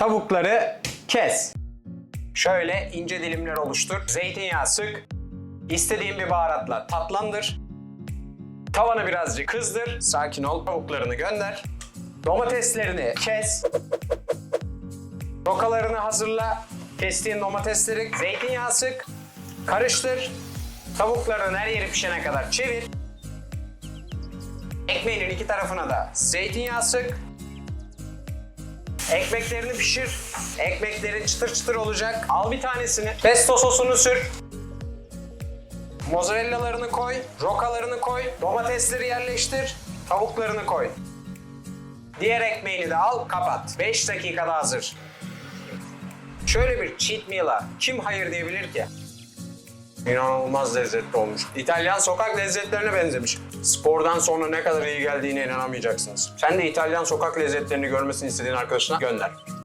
Tavukları kes. Şöyle ince dilimler oluştur. Zeytinyağı sık. İstediğin bir baharatla tatlandır. Tavanı birazcık kızdır. Sakin ol. Tavuklarını gönder. Domateslerini kes. Rokalarını hazırla. Kestiğin domatesleri zeytinyağı sık. Karıştır. Tavukların her yeri pişene kadar çevir. Ekmeğinin iki tarafına da zeytinyağı sık. Ekmeklerini pişir. Ekmeklerin çıtır çıtır olacak. Al bir tanesini. Pesto sosunu sür. Mozzarellalarını koy. Rokalarını koy. Domatesleri yerleştir. Tavuklarını koy. Diğer ekmeğini de al, kapat. 5 dakikada hazır. Şöyle bir cheat meal'a kim hayır diyebilir ki? İnanılmaz lezzetli olmuş. İtalyan sokak lezzetlerine benzemiş. Spordan sonra ne kadar iyi geldiğine inanamayacaksınız. Sen de İtalyan sokak lezzetlerini görmesini istediğin arkadaşına gönder.